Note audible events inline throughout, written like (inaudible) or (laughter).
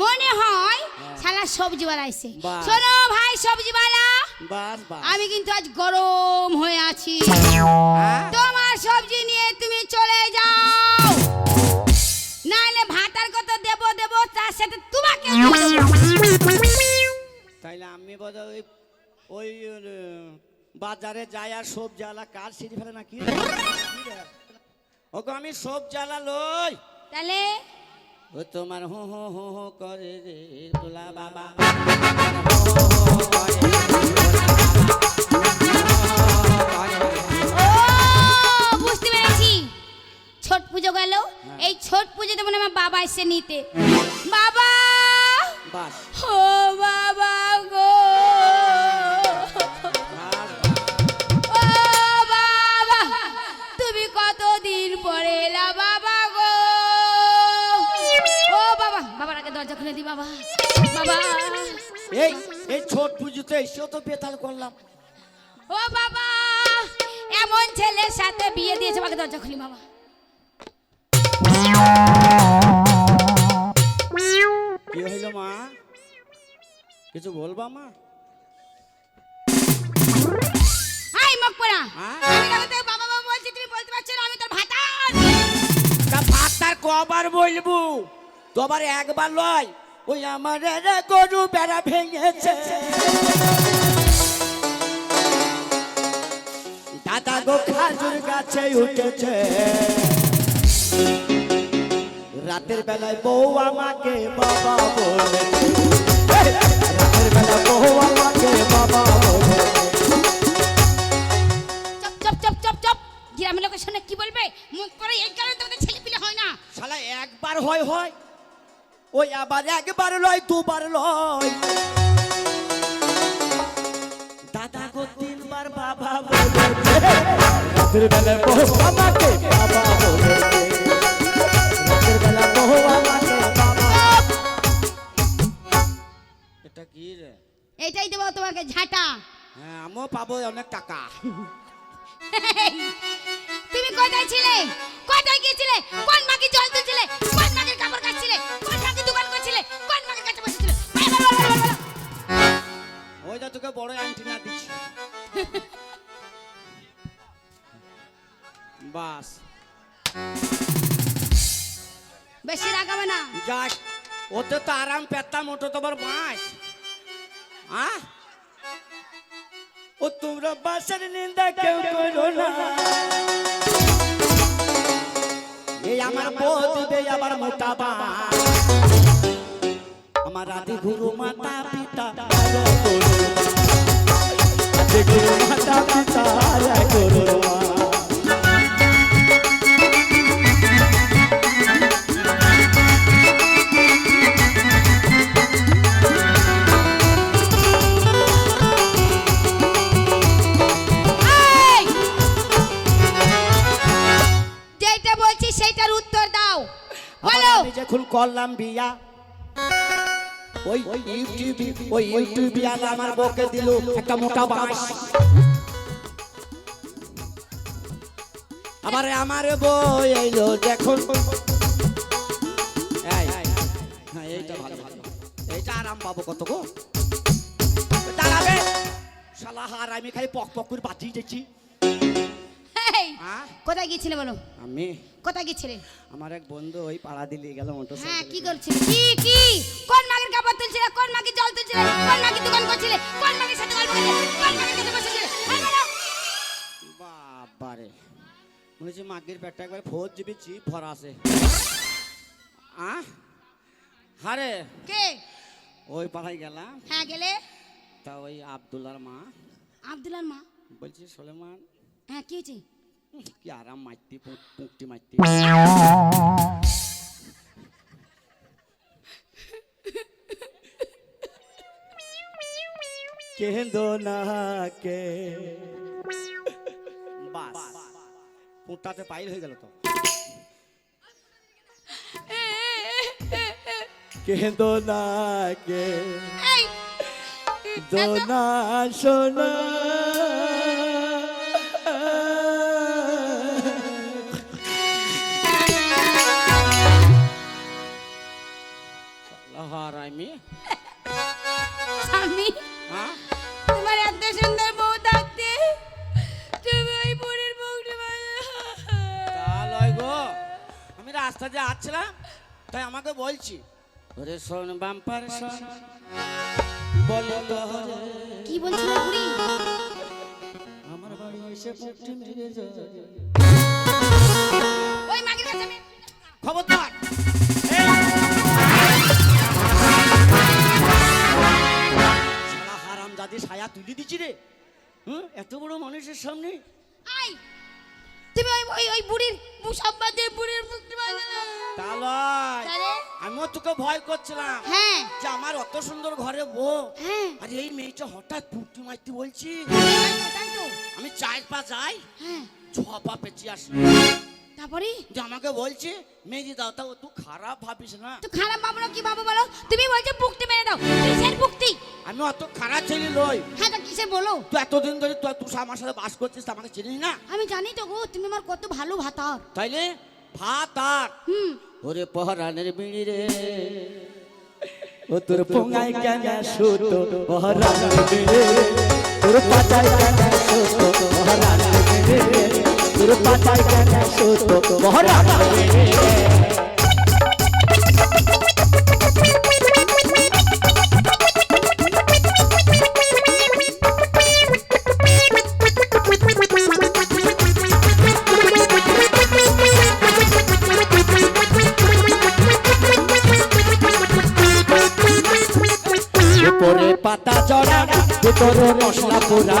মনে হয় শালা সবজি বাহ। শোনো ভাই বাস বাস। আমি কিন্তু আজ গরম হয়ে আছি। হ্যাঁ? তোমার সবজি নিয়ে তুমি চলে যাও। নাহলে ভাতার কত দেব দেব তার সাথে তোমাকে তাইলে আমি বোধ ওই ওই বাজারে যাই আর সব জ্বালা কার সিঁড়ি ফেলে নাকি ওগো আমি সব জ্বালা লই। তাহলে ও তোমার হো হো হো হো করে রে তোলা বাবা। ও বুঝতে পেরেছি। ছট পুজো গেল। হ্যাঁ। এই ছট পুজোতে মনে আমার বাবা এসে নিতে। বাবা! বাস। ও বাবা! এই ছোট পুজোতে এসেও তো বেতাল করলাম। ও বাবা এমন ছেলের সাথে বিয়ে দিয়েছে বাবা দরজা খুলি বাবা। কি হইল মা? কিছু বলবা মা? হাই মকপরা হ্যাঁ? আমি বাবা বাবা বলছি তুমি বলতে পারছ না আমি তোর ভাতার। তা ভাতার কবার বলব? তোমার একবার লয় ওই আমার গরু বেড়া ভেঙেছে। দাদা গো খাজুর গাছে উঠেছে। রাতের বেলায় বউ আমাকে বাবা এই, রাতের বেলা বউ আমাকে বাবা বলেছে। চপ চপ চপ চপ চপ। গ্রামের লোকের শুনে কি বলবে? মুখ করে এই কারণে তোমাদের ছেলে পিলে হয় না। শালা একবার হয় হয়। ওই আবার একবার লয় দুবার লয়। দাদা গো তিনবার বাবা বলেছে রাতের বেলা বহু আমাকে বাবা বলেছে রাতের বেলা বহু আমাকে বাবা এটা কি রে? এইটাই দেবো তোমাকে ঝাঁটা। হ্যাঁ আমিও পাবো অনেক টাকা। তুমি কোথায় ছিলে? কোথায় গিয়েছিলে? কোন মাকে জল তুলছিলে? কোন মাকে কাপড় কাচছিলে? কোন মাকে কোন মাকে কাছে বসেছিলে। ওই যা তোকে বড় অ্যান্টিনা দিচ্ছি বাস। বেশি রাগাবে না। যাক ওতে তো আরাম পেতাম ওটা তোমার মাস হ্যাঁ ও তোমরা বাসের নিন্দা কেউ করো না। এই আমার দিবে আবার মোটা বা আমার আদি গুরু মাতা পিতা আদি গুরু মাতা পিতা। গুরু যেটা বলছি সেইটার উত্তর দাও। বলো। আমি যখন করলাম বিয়া ওই ইউটিউব ওই ইউটিউব বিয়ালে আমার বউকে দিল একটা মোটা বাঁশ। আবার আমার বউ এলো দেখুন হ্যাঁ এইটা ভালো ভালো। এইটা আরাম পাবো কত গো? দাঁড়াবে। শালা হার আমি খালি পক পক করে বাঁচিয়ে দিচ্ছি। হ্যাঁ? কোথায় গিয়েছিলে বলো? আমি কোথায় গিয়েছিলে আমার এক বন্ধু ওই পাড়া দিলে গেল মোটর হ্যাঁ কি করছিলে কি কি? কোন মাগের কাপড় তুলছিলে? কোন মাকে জল তুলছিলে? কোন মাকে দোকান করছিলে? কোন মাকে সাথে গল্প করছিলে? কোন মাকে কাছে বসেছিলে? বাবারে। মনে হচ্ছে মাগির পেটটা একবার ফোর জিবি চিপ ভরা আছে। আহ হারে কে? ওই পাড়ায় গেলাম। হ্যাঁ গেলে? তা ওই আবদুল্লার মা। আব্দুলার মা? বলছি সোলেমান হ্যাঁ কি হয়েছে? কি আরাম মারতি পুঁকটি মারতি কেন্দো না কে বাস পুঁটটাতে পাইল হয়ে গেল তো কেন্দো না কে দোনা সোনা হারামি স্বামী হ্যাঁ? তোমার এত সুন্দর বউ থাকতে তুমি ওই বুড়ির বউটা তা লয় গো আমি রাস্তা দিয়ে আসছিলাম তাই আমাকে বলছি। ওরে শোন বাম্পার শোন বলে কি বলছিল বুড়ি? আমার বাড়ি এসে পুটি মেরে যা। ওই মাগের কাছে আমি খবরদার! দাদি ছায়া তুলি দিচ্ছি রে। হুম? এত বড় মানুষের সামনে। আই তুমি ওই ওই ওই বুড়ির বুড়ির তাহলে? আমিও তোকে ভয় করছিলাম হ্যাঁ। যে আমার অত সুন্দর ঘরে বউ। হ্যাঁ। আর এই মেয়েটা হঠাৎ পুটি মারতে বলছি। তো। আমি চার পা যাই হ্যাঁ। ছ পা পেঁচিয়ে আসি। তারপরে? যে আমাকে বলছে মেয়ে দাও তাও তুই খারাপ ভাবিস না। তো খারাপ ভাবো না কি ভাবো বলো? তুমি বলছো বুকটি মেরে দাও। কিসের বুকটি আমি অত খারাপ ছেলে লই হ্যাঁ তো কিসের বলো? তুই এতদিন ধরে তুই তুই আমার সাথে বাস করছিস তা আমাকে চিনিস না? আমি জানি তো গো তুমি আমার কত ভালো ভাতার। তাইলে? ভাত আর হুম। ওরে পহরানের বিড়ি রে ও তোর পোঙাই কেন সুত পহরানের বিড়ি তোর পাতাই কেন সুত পহরানের বিড়ি তোর পাতাই কেন সুত বিড়ি পাতা জড়া ভিতরে মশলা পোড়া।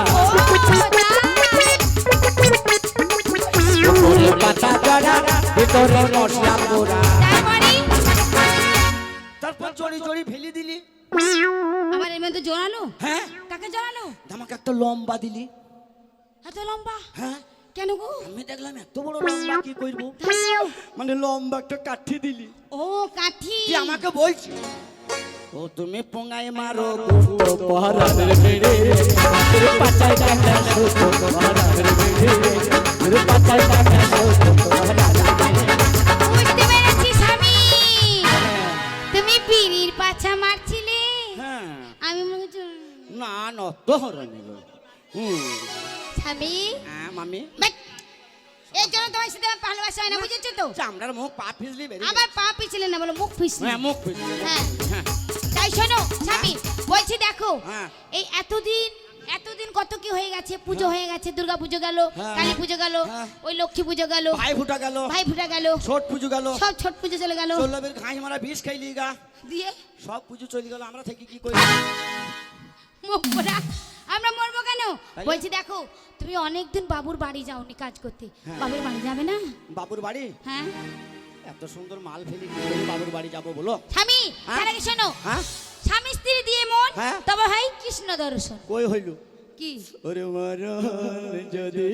ভিতরে মশলা পোড়া। তারপর? চড়ি চড়ি ফেলে দিলি। আমার এমন তো জোরালো হ্যাঁ। কাকে জোরালো আমাকে একটা লম্বা দিলি। এত লম্বা? হ্যাঁ। কেন গো? আমি দেখলাম এত বড় লম্বা কি করব? মানে লম্বা একটা কাঠি দিলি। ও কাঠি। তুই আমাকে বলছি? ও তুমি পোঙায় মারো গুটো পহরানের বেড়ে। তোর পাতায় ডাকা সুতো পহরানের বেড়ে। তোর পাতায় ডাকা সুতো পহরানের বিড়ির পাছা মারছিলে? হ্যাঁ। আমি মনে না নত হরনি হুম। স্বামী? হ্যাঁ মামি। এই জন্য তোমার সাথে আমার ভালোবাসা হয় না বুঝেছ তো? চামড়ার মুখ পা ফিসলি বেরিয়ে আবার পা পিছলে না বলো মুখ ফিসলি। হ্যাঁ মুখ ফিসলি। হ্যাঁ। হ্যাঁ। তাই শোনো স্বামী বলছি দেখো হ্যাঁ। এই এতদিন এতদিন কত কি হয়ে গেছে? পুজো হয়ে। গেছে দুর্গা পুজো গেল হ্যাঁ। কালী পুজো গেল হ্যাঁ। ওই লক্ষ্মী পুজো গেল ভাই ফুটা গেল ভাই ফুটা গেল ছোট পুজো গেল সব ছট পুজো চলে গেল। চল্লবের ঘাস মারা বিষ খাইলি গা। দিয়ে? সব পুজো চলে গেল আমরা থেকে কি করি? মুখ পোড়া আমরা মরবো কেন? বলছি দেখো তুমি অনেকদিন বাবুর বাড়ি যাওনি কাজ করতে। হ্যাঁ। বাবুর বাড়ি যাবে না? বাবুর বাড়ি? হ্যাঁ। এত সুন্দর মাল ফেলি বাবুর বাড়ি যাব বলো? স্বামী হ্যাঁ? তার আগে শোনো। হ্যাঁ? স্বামী স্ত্রী দিয়ে মন হ্যাঁ? তবে হয় কৃষ্ণ দর্শন। কই হইল? কি? ওরে মরণ যদি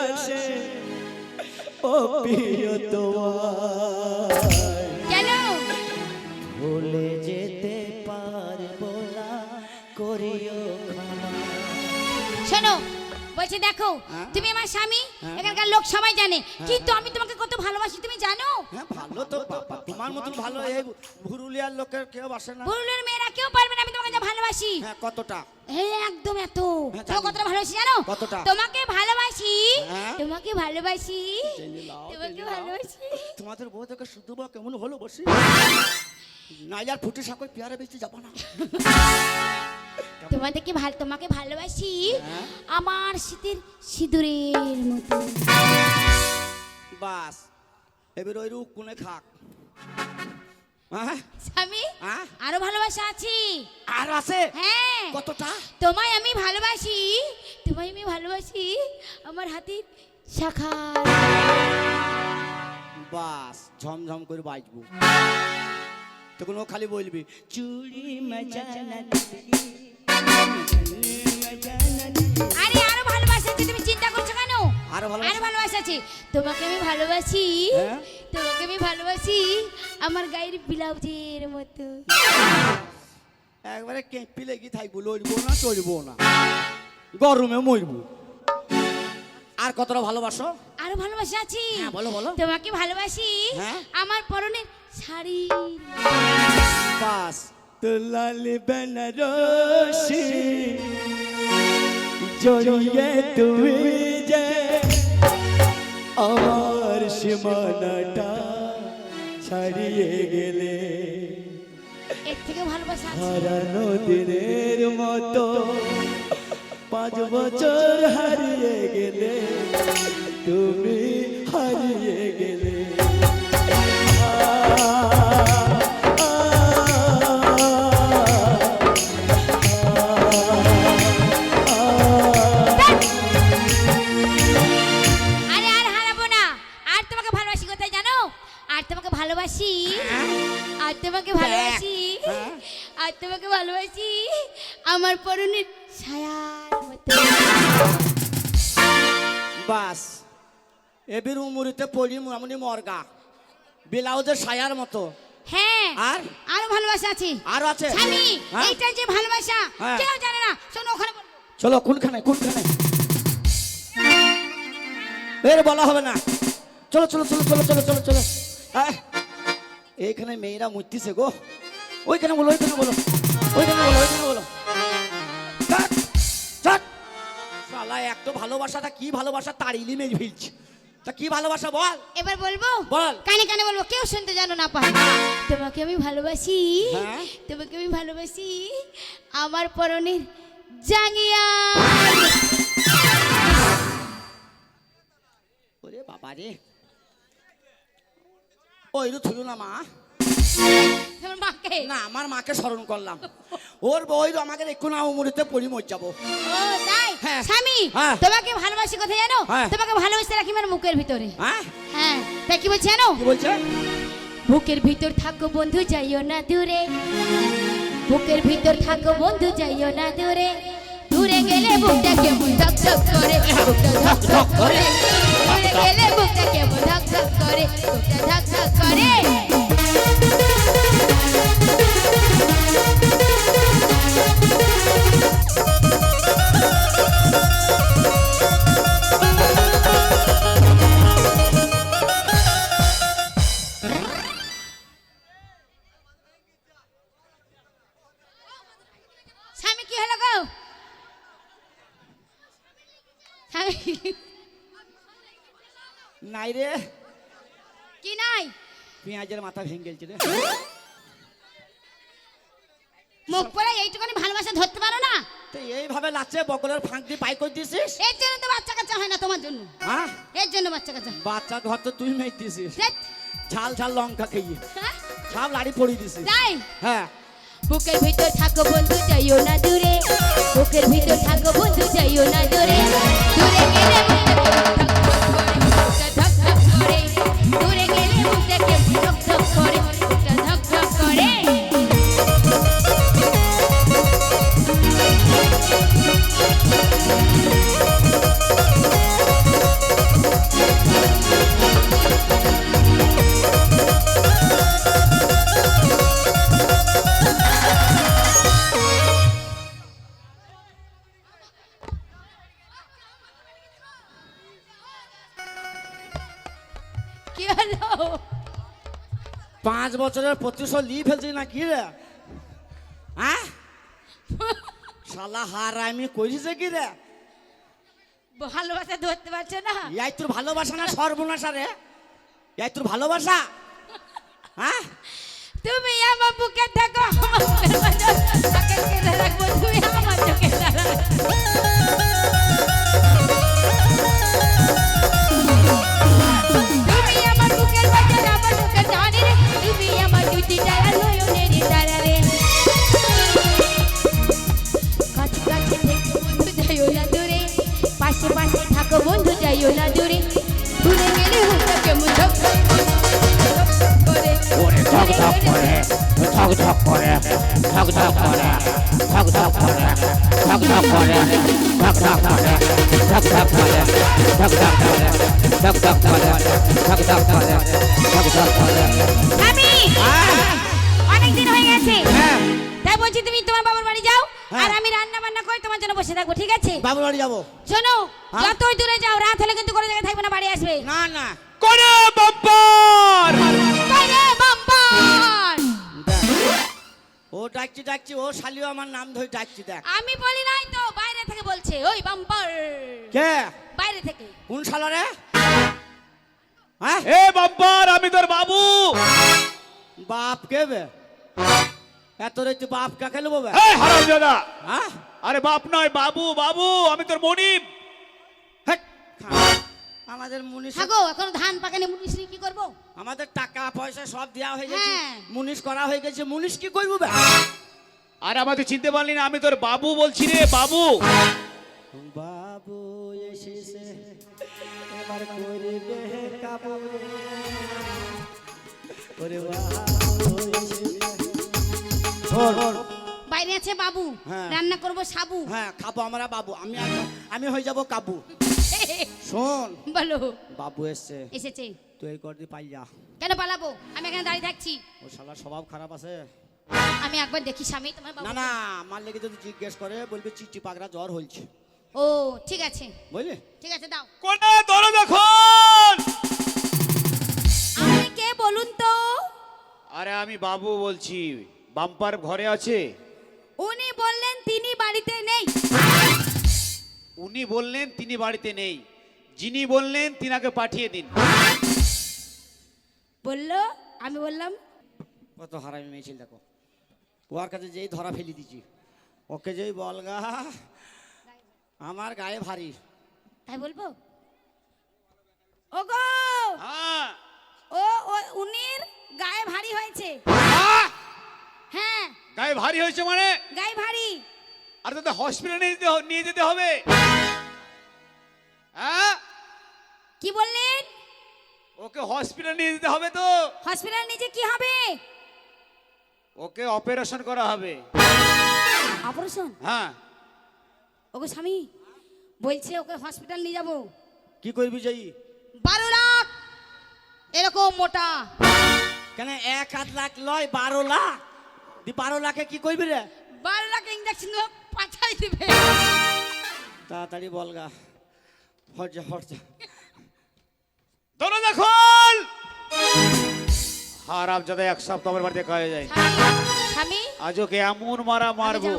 আসে ও প্রিয় তোমার কেন? ভুলে যেতে পারব না করিও শোনো বলছি দেখো হ্যাঁ? তুমি আমার স্বামী হ্যাঁ? এখানকার লোক সবাই জানে। কিন্তু আমি তোমাকে কত ভালোবাসি তুমি জানো? হ্যাঁ ভালো তো বাবা তোমার মতন ভালো এই ভুরুলিয়ার লোকের কেউ বাসে না। পুরুলিয়ার মেয়েরা কেউ পারবে না আমি তোমাকে যা ভালোবাসি। হ্যাঁ কতটা? এই একদম এত। হ্যাঁ, জানি। কতটা ভালোবাসি জানো? কতটা? তোমাকে ভালোবাসি হ্যাঁ? তোমাকে ভালোবাসি তোমাকে ভালোবাসি। তোমাদের বউ থেকে শুধু বা কেমন হলো বসি না আর ফুটে সাকর পেয়ারা বেশি যাব না। তোমাদেরকে ভালো তোমাকে ভালোবাসি? হ্যাঁ? আমার শীতের সিঁদুরের মতো। বাস। এবার ওই রূপ কোনে খাক স্বামী? আরও ভালোবাসা আছি? আর আছে? হ্যাঁ। কতটা? তোমায় আমি ভালোবাসি তোমায় আমি ভালোবাসি আমার হাতের শাখা বাস ঝমঝম করে বাজবো। তখন ও খালি বলবি চুড়ি মজানা আরে আরও ভালোবাসা তুমি চিন্তা করছ আরও ভালোবাসা? আরও ভালোবাসা আছে। তোমাকে আমি ভালোবাসি। হ্যাঁ? তোমাকে আমি ভালোবাসি। আমার গায়ের ব্লাউজের মতো। একবারে কেঁপি লেগে থাকব লড়বো না চড়বো না। গরমে মরবো। আর কতটা ভালোবাসো? আরও ভালোবাসা আছি। হ্যাঁ বলো বলো। তোমাকে ভালোবাসি। হ্যাঁ? আমার পরনের শাড়ি। পাস তোর লাল বেনারসি। জড়িয়ে তুমি যে আমার সীমানাটা ছাড়িয়ে গেলে এর থেকে ভালোবাসা হারানো দিনের মতো পাঁচ বছর হারিয়ে গেলে তুমি হারিয়ে গেলে। তোমাকে ভালোবাসি হ্যাঁ? আর তোমাকে ভালোবাসি আমার পরনের ছায়ার মতো বাস এবির উমুরিতে পড়ি মুরামুনি মর্গা ব্লাউজের সায়ার মতো হ্যাঁ আর? আরও ভালোবাসা আছে আরও আছে স্বামী হ্যাঁ? এইটা যে ভালোবাসা হ্যাঁ। কেউ জানে না শোনো ওখানে বলব। চলো কোনখানে কোনখানে এর বলা হবে না চলো চলো চলো চলো চলো চলো চলো আয়। এইখানে মেয়েরা মুতিছে গো। ওইখানে বলো ওইখানে বলো ওইখানে বলো ওইখানে বলো। শালা এক তো ভালোবাসাটা কি ভালোবাসা? তাড়িলি মেরে ফেলছি। তা কি ভালোবাসা বল? এবার বলব? বল। কানে কানে বলব কেউ শুনতে জানো না পায় তোমাকে আমি ভালোবাসি হ্যাঁ? তোমাকে আমি ভালোবাসি আমার পরনের জাঙ্গিয়া। ওরে বাবা রে ওই রু থুইও না মা। মাকে? না আমার মাকে স্মরণ করলাম। ওর বই আমাকে একটু না উমুরিতে পড়ি মর যাব। তাই? হ্যাঁ। স্বামী হ্যাঁ। তোমাকে ভালোবাসি কোথায় জানো? হ্যাঁ। তোমাকে ভালোবাসতে রাখি আমার মুখের ভিতরে। হ্যাঁ? হ্যাঁ। তাই কি বলছি জানো? কি বলছে? বুকের ভিতর থাকো বন্ধু যাইও না দূরে। বুকের ভিতর থাকো বন্ধু যাইও না দূরে। দূরে গেলে বুকটা কেমন ধক ধক করে বুকটা ধক ধক করে। গেলে বুকটা কেমন ধক ধক করে বুকটা ধক ধক করে। স্বামী কি হলো গো? নাই রে। কি নাই? পেঁয়াজের মাথা ভেঙে গেছে রে। মুখ পড়ে এইটুকুনি ভালোবাসা ধরতে পারো না? তো এইভাবে লাগছে বগলের ফাঁক দিয়ে পাই করে দিছিস এর জন্য তো বাচ্চা কাচ্চা হয় না তোমার জন্য। হ্যাঁ? এর জন্য বাচ্চা কাচ্চা বাচ্চা ঘর তো তুই মেয়ে দিছিস ঝাল ঝাল লঙ্কা খেয়ে। হ্যাঁ? সব লাড়ি পড়ি দিছিস তাই? হ্যাঁ। বুকের ভিতর থাকো বন্ধু যাইও না দূরে। বুকের ভিতর থাকো বন্ধু যাইও না দূরে। দূরে গেলে দূরে গেলে মুখ দেখে বিরক্ত করে। বছরের প্রতিশোধ নিয়ে ফেলছিস না কি রে? হ্যাঁ? শালা হার আমি করিস কি রে? ভালোবাসা ধরতে পারছ না? ইয়াই তোর ভালোবাসা না সর্বনাশা রে? ইয়াই তোর ভালোবাসা? হ্যাঁ? তুমি আমার বুকে থাকো তাকে রাখব তুমি আমার চোখে তুমি আমার বুকের করে করে করে করে করে করে করে করে করে করে স্বামী অনেক দিন হয়ে গেছে। হ্যাঁ। তাই বলছি তুমি তোমার বাবার বাড়ি যাও হ্যাঁ। আর আমি রান্না বান্না করে তোমার জন্য বসে থাকব ঠিক আছে? বাবুর বাড়ি যাব। শোনো হ্যাঁ। যতই দূরে যাও রাত হলে কিন্তু কোনো জায়গায় থাকবে না বাড়ি আসবে। না না। করে বাম্পার ডাকছি ডাকছি ও শালিও আমার নাম ধরে ডাকছি দেখ। আমি বলি নাই তো বাইরে থেকে বলছে ওই বাম্পার। কে? বাইরে থেকে। কোন শালা রে? হ্যাঁ? এ বাম্পার আমি তোর বাবু। বাপ কে বে? এত রে তুই বাপ কাকে নেব বে? এই হারাম দাদা হ্যাঁ? আরে বাপ নয় বাবু বাবু আমি তোর মনিব। হেট, আমাদের মুনিশ থাকো এখন ধান পাকানে মুনিশনি কি করব? আমাদের টাকা পয়সা সব দেওয়া হয়ে গেছে। হ্যাঁ। মুনিশ করা হয়ে গেছে মুনিশ কি করব বে? আরে আমাদের চিনতে পারলি না আমি তোর বাবু বলছি রে বাবু। বাবু এসেছে এবার করবে কাবু ওরে বাবু বাইরে আছে বাবু হ্যাঁ। রান্না করব সাবু। হ্যাঁ খাব আমরা বাবু আমি আমি হয়ে যাব কাবু। শোন। বলো। বাবু এসছে। এসেছে। তুই এই করদি পাই যা। কেন পালাবো? আমি এখানে দাঁড়িয়ে থাকছি। ও শালা স্বভাব খারাপ আছে। আমি একবার দেখি স্বামী তোমার বাবু না না আমার লেগে যদি জিজ্ঞেস করে বলবি চিঠি পাকড়া জ্বর হয়েছে ও ঠিক আছে। বুঝলি? ঠিক আছে দাও। কোনে দরজা খোল আপনি কে বলুন তো? আরে আমি বাবু বলছি বাম্পার ঘরে আছে? উনি বললেন তিনি বাড়িতে নেই। উনি বললেন তিনি বাড়িতে নেই। যিনি বললেন তিনাকে পাঠিয়ে দিন। বলল আমি বললাম কত হারামি মেয়েছিল দেখো। ওর কাছে যেই ধরা ফেলি দিছি ওকে যেই বলগা আমার গায়ে ভারী। তাই বলব? ও গো হ্যাঁ। ও ও উনির গায়ে ভারী হয়েছে। হ্যাঁ। গায়ে ভারী হয়েছে মানে? গায়ে ভারী। আর তোদের হসপিটালে নিয়ে যেতে নিয়ে হবে। হ্যাঁ? কি বললেন? ওকে হসপিটালে নিয়ে যেতে হবে তো। হসপিটাল নিচে কি হবে? ওকে অপারেশন করা হবে। অপারেশন হ্যাঁ। ওকে স্বামী বলছে ওকে হসপিটাল নিয়ে যাব। কি করবি যাই? বারো লাখ! এরকম মোটা। কেন এক আধ লাখ লয় বারো লাখ? দি বারো লাখে কি করবি রে? বারো লাখ ইঞ্জেকশন পাঠাই দিবে। তাড়াতাড়ি বলগা হরজা হরজা দরজা খোল! হারাম যাতে এক সপ্তাহ আমার বাড়িতে কাজে যায়। স্বামী, আজ ওকে এমন মারা মারবো।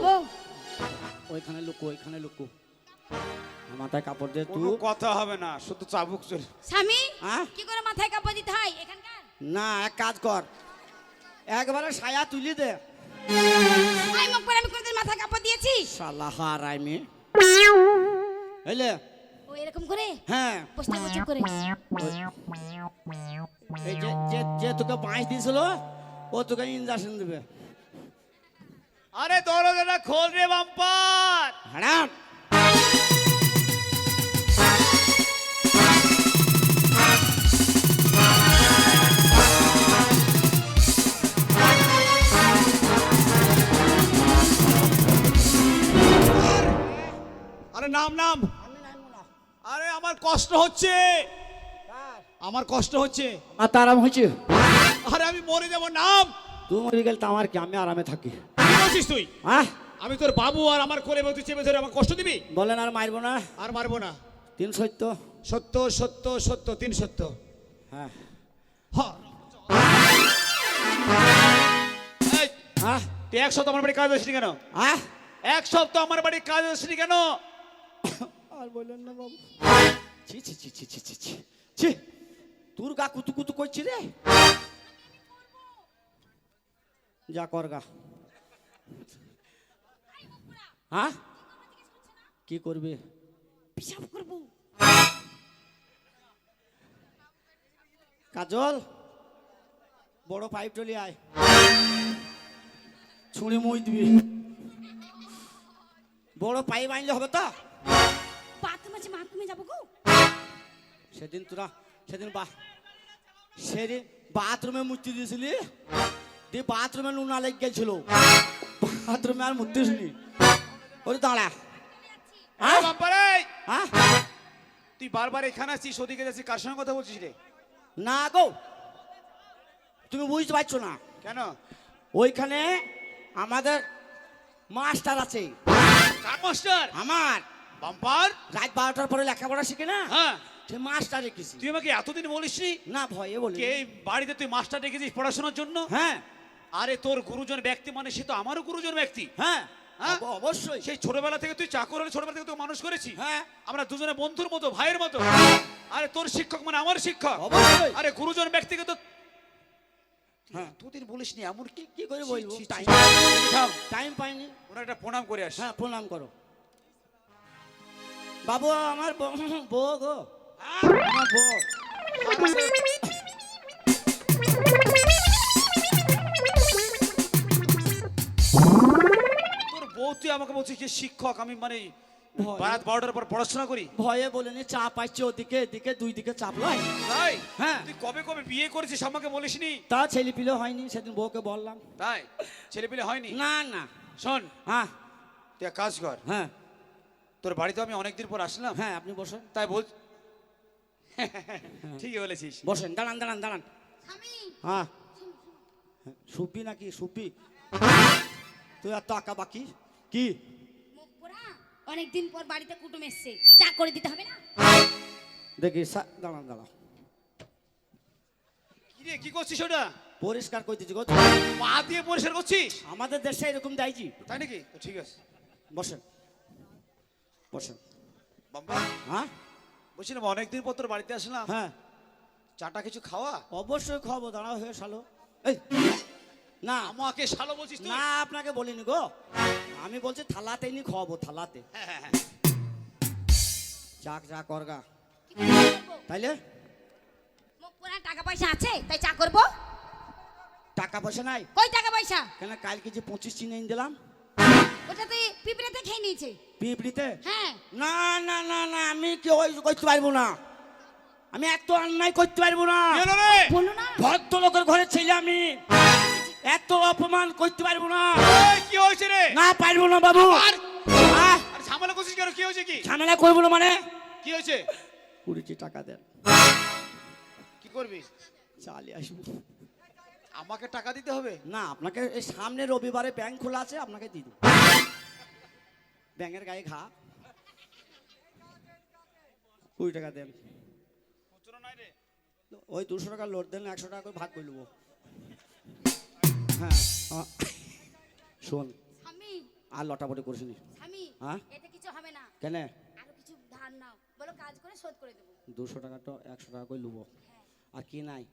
ওইখানে লুকো ওইখানে লুকো। মাথায় কাপড় দে কোনো তুই কথা হবে না শুধু চাবুক চলে। স্বামী হ্যাঁ? কি করে মাথায় কাপড় দিতে হয় এখানকার? না এক কাজ কর। একবারে সায়া তুলি দে। আই মুখ পরে আমি কোনদিন মাথায় কাপড় দিয়েছি। শালা হারাই মে হইলে? ও এরকম করে? হ্যাঁ। বসে থাকব করে। এই যে যে যে তোকে বাঁশ দিয়েছিল ও তোকে ইঞ্জেকশন দেবে। আরে দরজাটা খোল রে বাম্পার। হারাম। আরে নাম নাম। আরে আমার কষ্ট হচ্ছে। আমার কষ্ট হচ্ছে। আর তার আরাম হয়েছে আরে আমি মরে যাব নাম। তুই মরে গেলে তো আমার কি? আমি আরামে থাকি। বলছিস তুই? হ্যাঁ আমি তোর বাবু আর আমার কোলে বলতে চেপে ধরে আমার কষ্ট দিবি? বলেন আর মারবো না। আর মারবো না। তিন সত্য। সত্য সত্য সত্য তিন সত্য। হ্যাঁ। হ্যাঁ তুই এক সপ্তাহ আমার বাড়ি কাজ আসলি কেন? হ্যাঁ এক সপ্তাহ আমার বাড়ি কাজ আসলি কেন? (coughs) আর বললেন না বাবু। ছি ছি ছি ছি ছি ছি ছি ছি। তোর গা কুতু কুতু করছি রে। যা কর গা। হ্যাঁ? কি করবি? পিসাব করব। কাজল বড় পাইপ টলি আয়। ছুঁড়ি মই দিবি। বড় পাইপ আনলে হবে তো? আছে বাথরুমে যাব গো? সেদিন তোরা সেদিন বা সেদিন বাথরুমে মুক্তি দিয়েছিলি? দিয়ে বাথরুমে নুনা লেগে গেছিল। বাথরুমে আর মুক্তিসনি ওরে দাঁড়া। হ্যাঁ? হ্যাঁ? তুই বারবার এখানে আসছিস ওদিকে যাচ্ছিস কার সঙ্গে কথা বলছিস রে? না গো। তুমি বুঝতে পারছ না। কেন? ওইখানে আমাদের মাস্টার আছে। কার মাস্টার? আমার। বাম্পার? রাত বারোটার পরে লেখাপড়া শিখে না? হ্যাঁ। মাস্টার রেখেছি তুই আমাকে এতদিন বলিসনি? না ভয়ে বলি এই বাড়িতে তুই মাস্টার রেখেছিস পড়াশোনার জন্য? হ্যাঁ। আরে তোর গুরুজন ব্যক্তি মানে সে তো আমারও গুরুজন ব্যক্তি। হ্যাঁ। হ্যাঁ? অবশ্যই। সেই ছোটবেলা থেকে তুই চাকর হলে ছোটবেলা থেকে তুই মানুষ করেছি। হ্যাঁ। আমরা দুজনে বন্ধুর মতো ভাইয়ের মতো। আরে তোর শিক্ষক মানে আমার শিক্ষক। অবশ্যই। আরে গুরুজন ব্যক্তিকে তো হ্যাঁ। দুদিন বলিস নি এমন কি কি করে বলব? টাইম। টাইম পাইনি। ওরা একটা প্রণাম করে আস। হ্যাঁ প্রণাম করো। বাবু আমার বউ গো। আমার বউ তোর বউ তুই আমাকে বলছিস যে শিক্ষক আমি মানে ভয়। রাত বারোটার পর পড়াশোনা করি? ভয়ে বলেনি চাপ পাইছে ওদিকে এদিকে দুই দিকে চাপ লয় তাই? হ্যাঁ। তুই কবে কবে বিয়ে করেছিস আমাকে বলিসনি? তা ছেলে পিলে হয়নি সেদিন বউকে বললাম। তাই? ছেলে পেলে হয়নি? না না। শোন। হ্যাঁ। তুই কাজ কর। হ্যাঁ। তোর বাড়িতে আমি অনেকদিন পর আসলাম। হ্যাঁ আপনি বসেন। তাই বল (laughs) ঠিকই বলেছিস। বসেন দাঁড়ান দাঁড়ান দাঁড়ান। হ্যাঁ। সুপি নাকি? সুপি। তুই আর তো আঁকা বাকি? কি? অনেকদিন পর বাড়িতে কুটুম এসছে। চা করে দিতে হবে না? দেখি দাঁড়ান দাঁড়ান। কি রে কি করছিস ওটা? পরিষ্কার করে দিচ্ছি গো পা দিয়ে পরিষ্কার করছিস? আমাদের দেশে এরকম দেয়ছি তাই নাকি? তো ঠিক আছে। বসেন। বসেন। হ্যাঁ? বলছিলাম অনেকদিন পর তোর বাড়িতে আসলাম। হ্যাঁ। চাটা কিছু খাওয়া? অবশ্যই খাব দাঁড়াও হয়ে শালো। এই না। আমাকে শালো বলছিস না আপনাকে বলিনি গো। আমি বলছি থালাতে নি খাওয়াবো থালাতে। হ্যাঁ, হ্যাঁ, হ্যাঁ। চাক চা করগা? তাইলে? টাকা পয়সা আছে তাই চা করব? টাকা পয়সা নাই? কই টাকা পয়সা? কেন কালকে যে পঁচিশ চিনে দিলাম? ওটা পিঁপড়েতে খেয়ে নিয়েছে। পিঁপড়িতে? হ্যাঁ। না না না না আমি কি ওই করতে পারব না। আমি এত অন্যায় করতে পারব না। বলো না। ভদ্রলোকের ঘরে ছেলে আমি। এত অপমান করতে পারব না। এই, কি হয়েছে রে? না পারব না বাবু। আরে ঝামেলা করছিস কেন? কি হয়েছে কি? ঝামেলা করব না মানে? কি হয়েছে? কুড়িটি টাকা দেন। কি করবি? চালিয়ে আসব। আমাকে টাকা দিতে হবে? না আপনাকে এই সামনে রবিবারে ব্যাংক খোলা আছে আপনাকে দিয়ে দেবো। ব্যাংকের গায়ে ঘা। কুড়ি টাকা দেন। খুচরো নাই রে। ওই দুশো টাকা লোড দেন একশো টাকা করে ভাগ করে নেব। হ্যাঁ। শোন। স্বামী। আর লটাপটি করিস নি। স্বামী হ্যাঁ? এতে কিছু হবে না। কেন? আরও কিছু ধার নাও। বলো কাজ করে শোধ করে দেবো। দুশো টাকা তো একশো টাকা করে নেব আর কি নাই?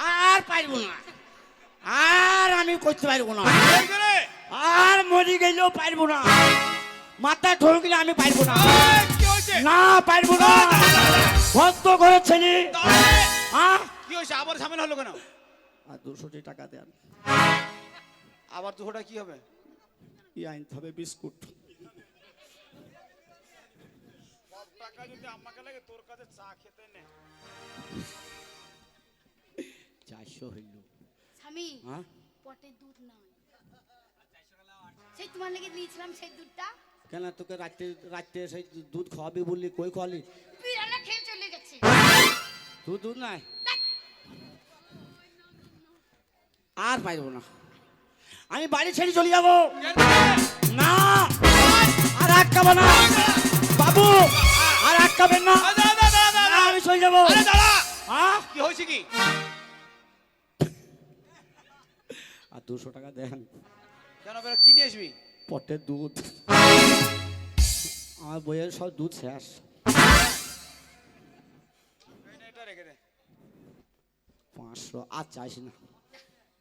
আর পারব না। আর আমি করতে পারব না। কি আর মরি গেলেও পারব না। মাথা ঢোকলে আমি পারব না। না পারব না। ভক্ত করে ছেলে। হ্যাঁ কি হয়েছে? আবার ঝামেলা হলো কেন? আর দুশোটি টাকা দেন। আবার দুশোটা কি হবে? ই আনতে হবে? বিস্কুট। টাকা যদি আমাকে লাগে তোর কাছে চা খেতে নে। চারশো হইল। স্বামী হ্যাঁ? পটে দুধ নাই সেই তোমার লেগে দিয়েছিলাম সেই দুধটা। কেন তোকে রাত্রে রাত্রে সেই দুধ খাওয়াবি বললি? কই খাওয়ালি? বিড়ালে খেয়ে চলে গেছে। তুই দুধ নাই? আর না। আমি বাড়ি ছেড়ে চলে যাব। না। আর আটকাবো না। বাবু আর আটকাবেন না। না, আমি চলে যাব। হ্যাঁ? কি হয়েছে কি? আর দুশো টাকা দেন। কেন কি নিয়ে আসবি? পটের দুধ। আমার বইয়ের সব দুধ শেষ। পাঁচশো আর চাইছি না।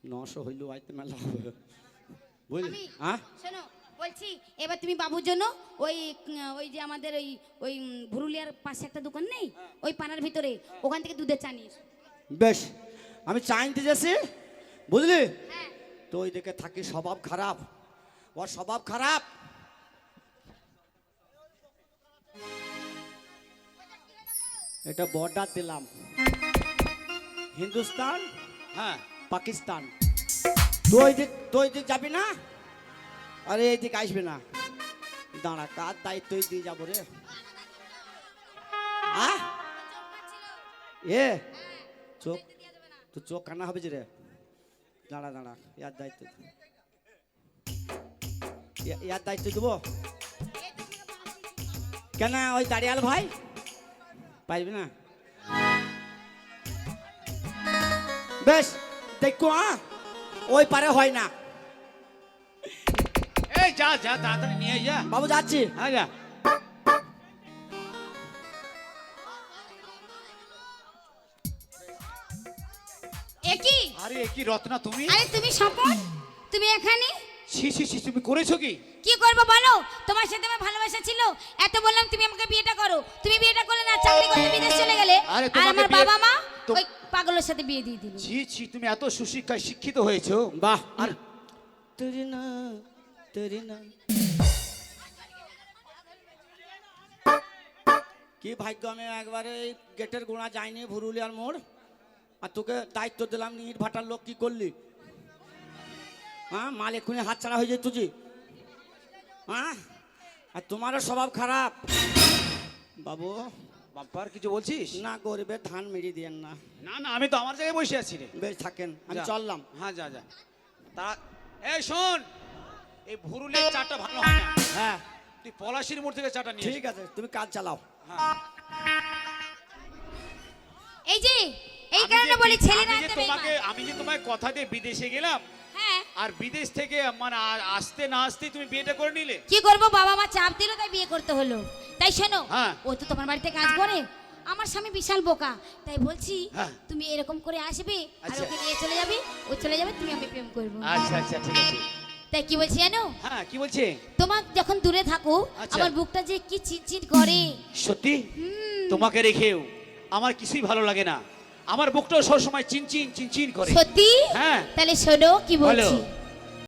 নশো হইলেও আইতে মেলা হবে বুঝলি? আমি হ্যাঁ? শোনো বলছি এবার তুমি বাবুর জন্য ওই ওই যে আমাদের ওই ওই ভুরুলিয়ার পাশে একটা দোকান নেই? ওই পাড়ার ভিতরে ওখান থেকে দুধের চা নিয়ে বেশ আমি চা আনতে যাচ্ছি। বুঝলি? হ্যাঁ। তো ওই দিকে থাকি স্বভাব খারাপ। ওর স্বভাব খারাপ। এটা বর্ডার দিলাম। হিন্দুস্তান? হ্যাঁ পাকিস্তান। তুই ওই দিক তুই ওই দিক যাবি না? আরে এই দিক আসবে না। দাঁড়া কার দায়িত্বই দিয়ে যাব রে? এ? চোখ তো চোখ কানা হবে যে রে? দাঁড়া দাঁড়া ইয়ার দায়িত্ব ইয়ার দায়িত্ব দেবো? কেন ওই দাঁড়িয়াল ভাই? পারবি না? বেশ দেখো হ্যাঁ ওই পারে হয় না। এই যা যা তাড়াতাড়ি নিয়ে যা। বাবু যাচ্ছি। হ্যাঁ যা। আরে কি রত্না তুমি? আরে তুমি স্বপন? তুমি এখানে? ছি ছি ছি তুমি করেছ কি? কি করব বলো? তোমার সাথে আমার ভালোবাসা ছিল। এত বললাম তুমি আমাকে বিয়েটা করো। তুমি বিয়েটা করলে না চাকরি করতে বিদেশ চলে গেলে। আরে আমার বাবা মা ওই পাগলের সাথে বিয়ে দিয়ে দিল। ছি ছি তুমি এত সুশিক্ষায় শিক্ষিত হয়েছো। বাহ। আর তেরি না তেরি না। কি ভাগ্য আমি একবারে এই গেটের গোড়া যাইনি ভুরুলিয়ার মোড়? আর তোকে দায়িত্ব দিলাম ইট ভাটার লোক কি করলি? হ্যাঁ মাল এক্ষুনি হাত ছাড়া হয়ে যেত তুজি হ্যাঁ আর তোমারও স্বভাব খারাপ। বাবু বাম্পার কিছু বলছিস? না গরিবের ধান মেরে দিয়েন না। না না আমি তো আমার জায়গায় বসে আছি রে। বেশ থাকেন আমি চললাম। হ্যাঁ যা যা। তা এই শোন এই ভুরুলের চাটা ভালো হয় না? হ্যাঁ। তুই পলাশির মোড় থেকে চাটা নিয়ে ঠিক আছে তুমি কাজ চালাও। হ্যাঁ। এই যে এই কারণে বলি ছেলে না আনতে তোমাকে আমি যে তোমায় কথা দিয়ে বিদেশে গেলাম হ্যাঁ। আর বিদেশ থেকে মানে আসতে না আসতে তুমি বিয়েটা করে নিলে? কি করব? বাবা মা চাপ দিল তাই বিয়ে করতে হলো। তাই শোনো হ্যাঁ। ও তো তোমার বাড়িতে কাজ করে। আমার স্বামী বিশাল বোকা। তাই বলছি হ্যাঁ। তুমি এরকম করে আসবে আর আচ্ছা। ওকে নিয়ে চলে যাবে। ও চলে যাবে তুমি আমি প্রেম করব। আচ্ছা আচ্ছা ঠিক আছে। তাই কি বলছি জানো? হ্যাঁ কি বলছে? তোমার যখন দূরে থাকো আচ্ছা। আমার বুকটা যে কি চিটচিট করে। সত্যি? হুম, তোমাকে রেখেও আমার কিছুই ভালো লাগে না। আমার বুকটাও সবসময় চিনচিন চিনচিন করে সত্যি হ্যাঁ। তাহলে শোনো কি বলো। বলছি